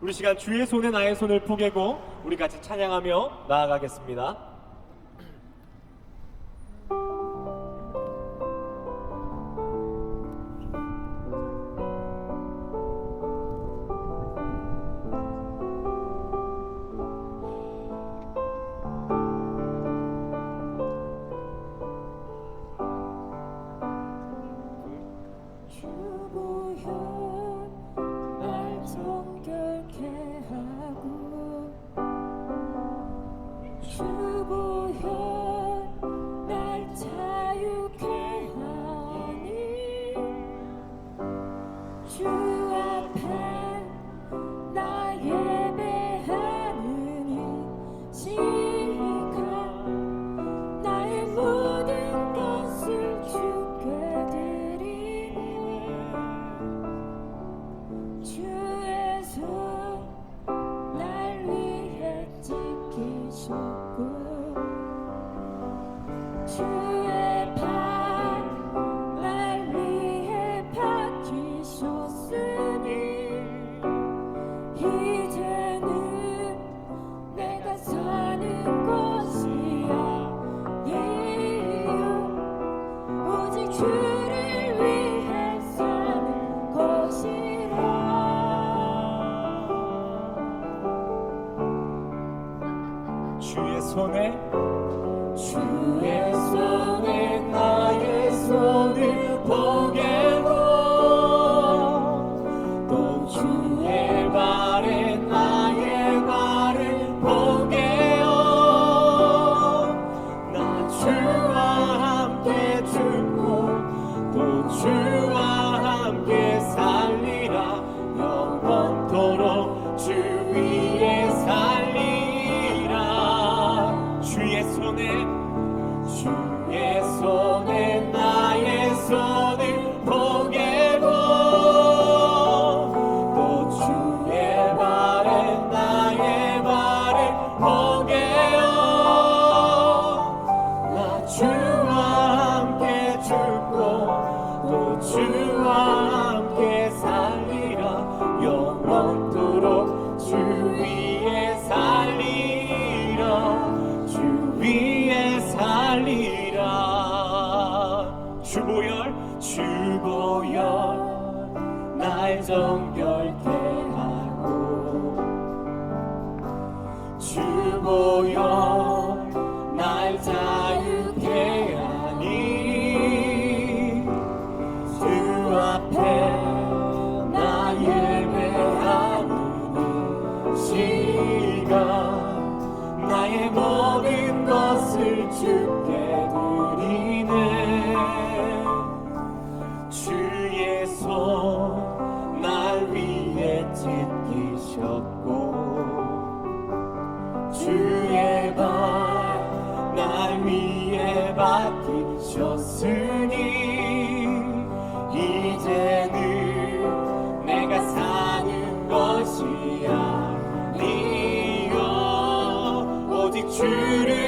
우리 시간 주의 손에 나의 손을 포개고 우리 같이 찬양하며 나아가겠습니다. 주보열 주보열 날 정결케 받으셨으니 이제는 내가 사는 것이 아니요 오직 주를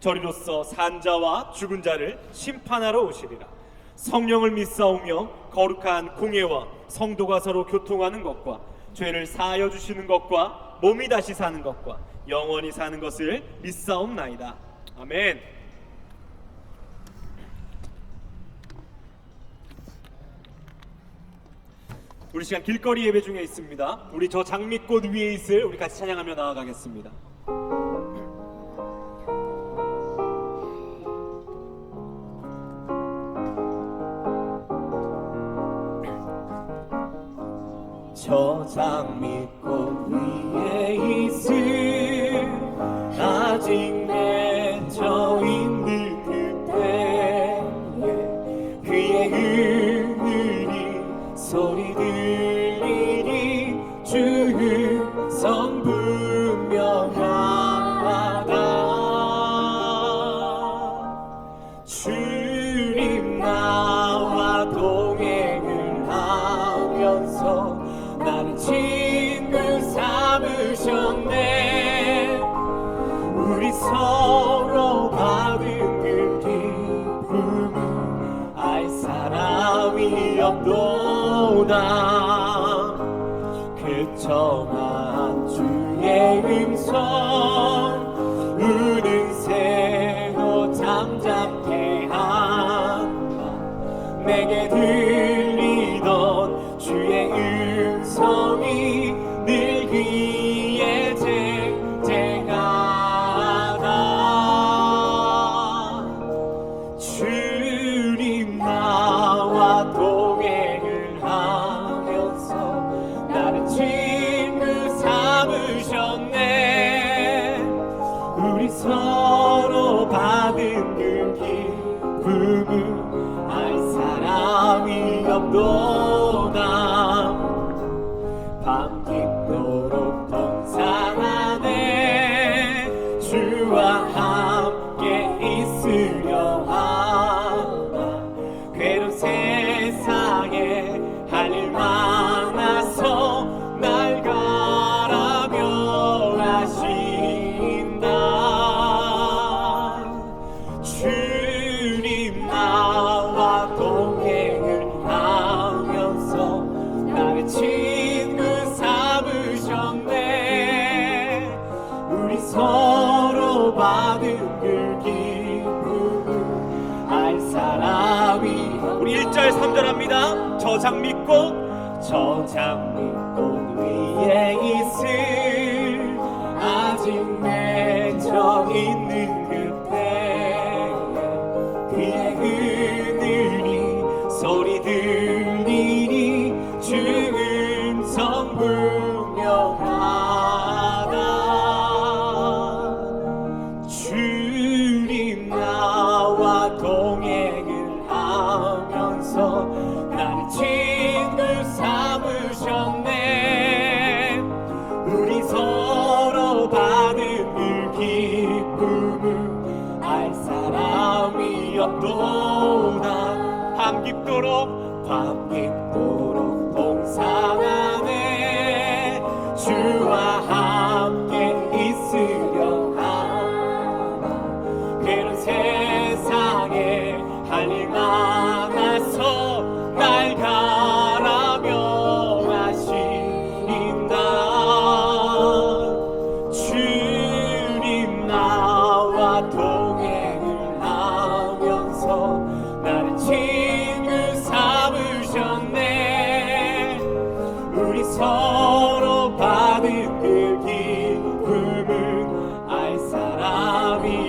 저리로서 산자와 죽은 자를 심판하러 오시리라 성령을 믿사오며 거룩한 공예와 성도가 서로 교통하는 것과 죄를 사하여 주시는 것과 몸이 다시 사는 것과 영원히 사는 것을 믿사옵나이다 아멘 우리 시간 길거리 예배 중에 있습니다. 우리 저 장미꽃 위에 있을 우리 같이 찬양하며 나아가겠습니다. 저 장미꽃 위에 있을 아직 맺혀 있는 그때에 그의 은은히 소리 들리니 주의 성분 내게 들 주 장 밤 깊도록 밤 깊도록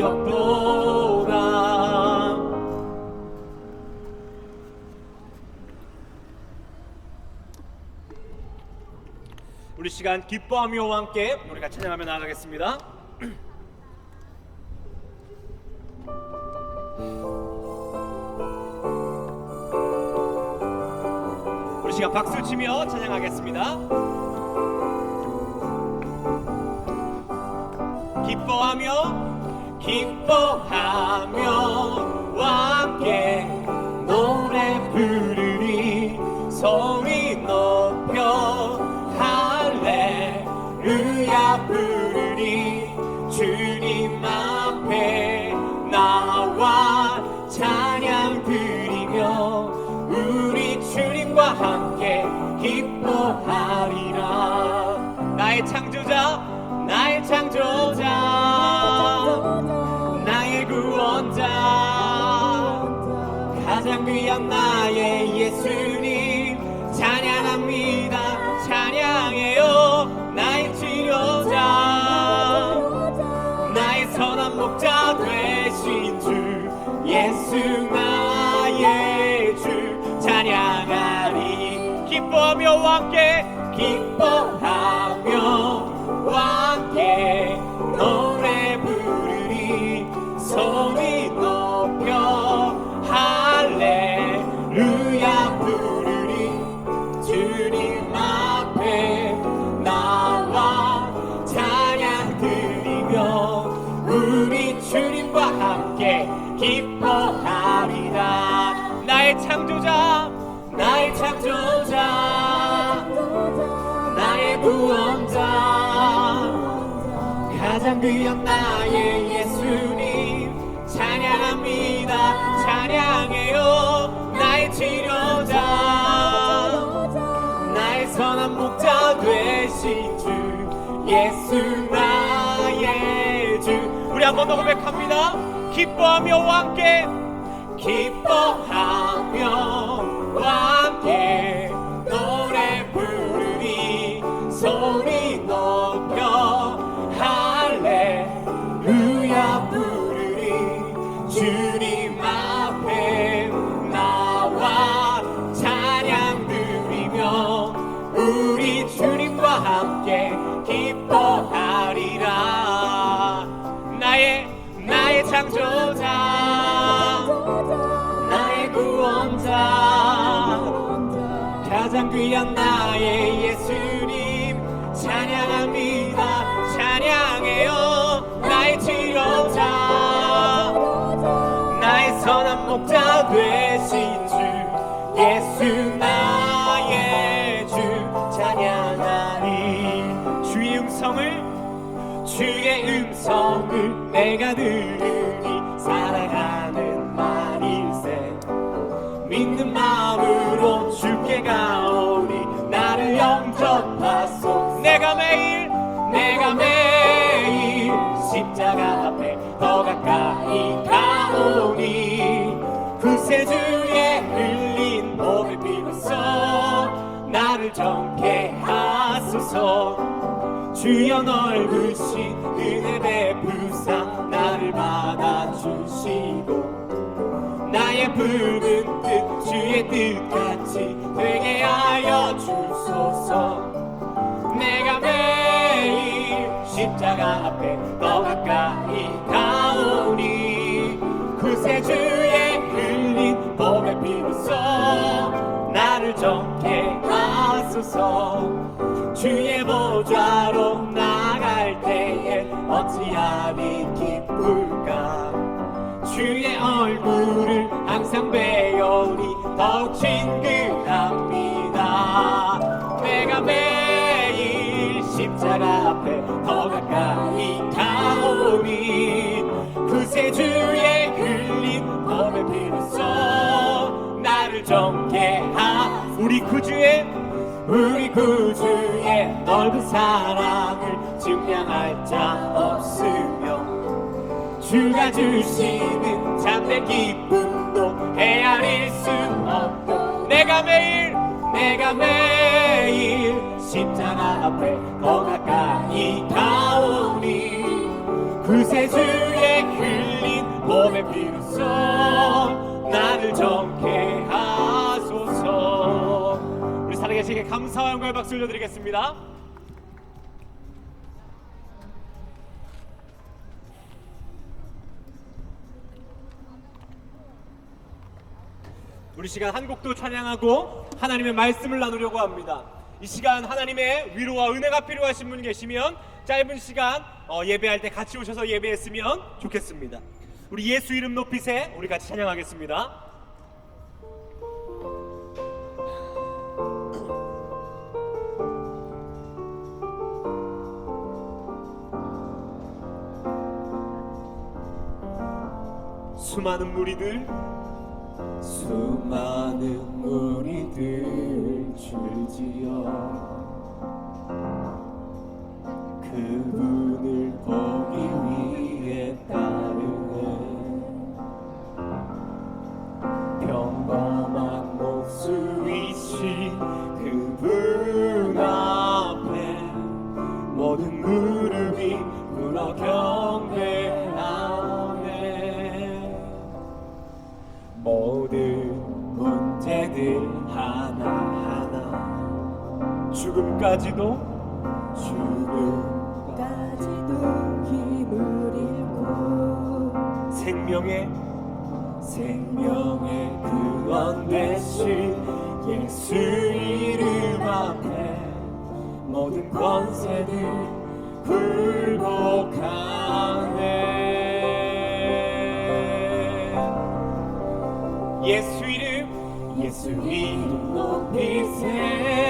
기억보다 우리 시간 기뻐하며와 함께 우리가 찬양하며 나아가겠습니다. 우리 시간 박수 치며 찬양하겠습니다. 기뻐하며 기뻐하며 함께 노래 부르리 소리 높 귀한 나의 예수님. 찬양합니다. 찬양해요. 나의 치료자. 나의 선한 목자 되신 주 예수 나의 주. 찬양하리. 기뻐하며 함께 기뻐 가장 귀한 나의 예수님 찬양합니다. 찬양해요. 나의 치료자 나의 선한 목자 되신 주 예수 나의 주. 우리 한 번 더 고백합니다. 기뻐하며 함께. 기뻐하며 귀한 나의 예수님 찬양합니다. 찬양해요. 나의 치료자 나의 선한 목자 되신 주 예수 나의 주 찬양하리 주의 음성을 주의 음성을 내가 들으 정케 하소서. 주여 넓으신 은혜 베푸사 나를 받아주시고 나의 붉은 뜻 주의 뜻같이 되게 하여 주소서. 내가 매일 십자가 앞에 더 가까이 하소서 주의 보좌로 나갈 때에 어찌하니 기쁠까? 주의 얼굴을 항상 배우니 더욱 친근합니다. 내가 매일 십자가 앞에 더 가까이 가오니 구세주의 흘린 몸의 피로써 나를 정케 하 우리 구주의 우리 구주의 넓은 사랑을 증명할 자 없으며 주가 주시는 참된 기쁨도 헤아릴 수 없고 내가 매일 내가 매일 십자가 앞에 더 가까이 가오니 구세주의 흘린 몸의 피로써 나를 정케 우리 살아계시게 감사와 영광의 박수 올려드리겠습니다 우리 시간 한 곡도 찬양하고 하나님의 말씀을 나누려고 합니다. 이 시간 하나님의 위로와 은혜가 필요하신 분 계시면 짧은 시간 어, 예배할 때 같이 오셔서 예배했으면 좋겠습니다. 우리 예수 이름 높이세 우리 같이 찬양하겠습니다. 수많은 무리들. 수많은 무리들 줄지어. 그분을 죽음까지도? 죽음까지도 힘을 잃고 생명의 생명의 근원 대신 예수 이름 앞에 모든 권세들 굴복하네. 예수 이름. 예수 이름 높이세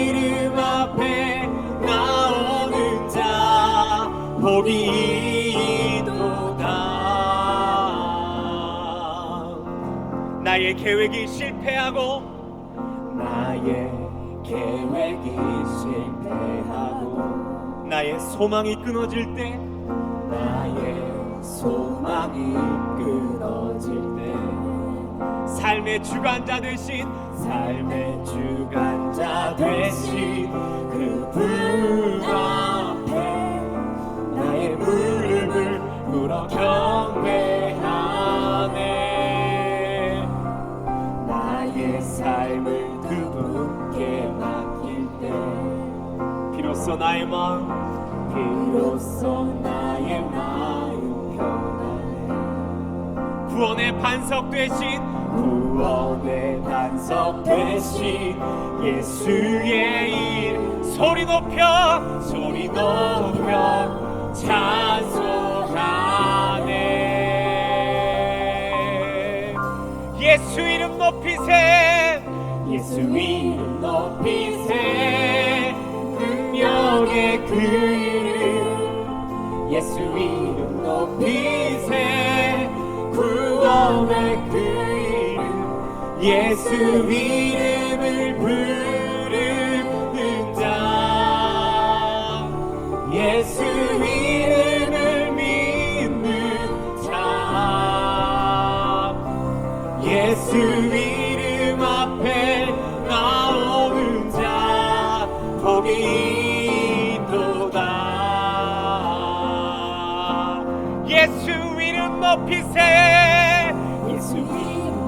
계획이 실패하고 나의 계획이 실패하고 나의 소망이 끊어질 때 나의 소망이 끊어질 때 삶의 주관자 되신 삶의 주관자 되신 그분 앞 나의 마음. 비로소 나의 마음 편하네 구원의 반석 되신 구원의 반석 되신 예수의 이름 소리 높여 소리 높여 찬송하네. 예수 이름 높이세. 예수 이름 높이세 능력의 그 이름 예수 이름 높이세 구원의 그 이름 예수 이름을 부르 높이세 예수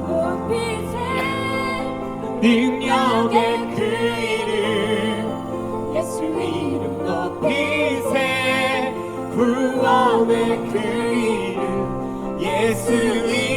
높이세 능력의 그 이름 예수 이름 높이세. 구원의 그 이름 예수 이름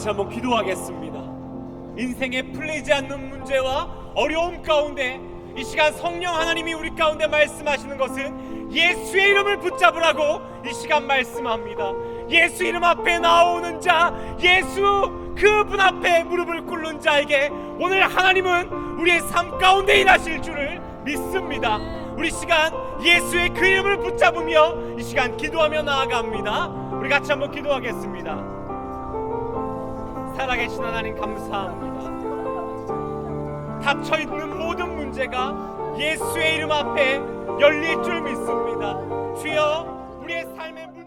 같이 한번 기도하겠습니다. 인생에 풀리지 않는 문제와 어려움 가운데 이 시간 성령 하나님이 우리 가운데 말씀하시는 것은 예수의 이름을 붙잡으라고 이 시간 말씀합니다. 예수 이름 앞에 나오는 자, 예수 그분 앞에 무릎을 꿇는 자에게 오늘 하나님은 우리의 삶 가운데 일하실 줄을 믿습니다. 우리 시간 예수의 그 이름을 붙잡으며 이 시간 기도하며 나아갑니다. 우리 같이 한번 기도하겠습니다. 살아계신 하나님 감사합니다. 닫혀 있는 모든 문제가 예수의 이름 앞에 열릴 줄 믿습니다. 주여 우리의 삶의 문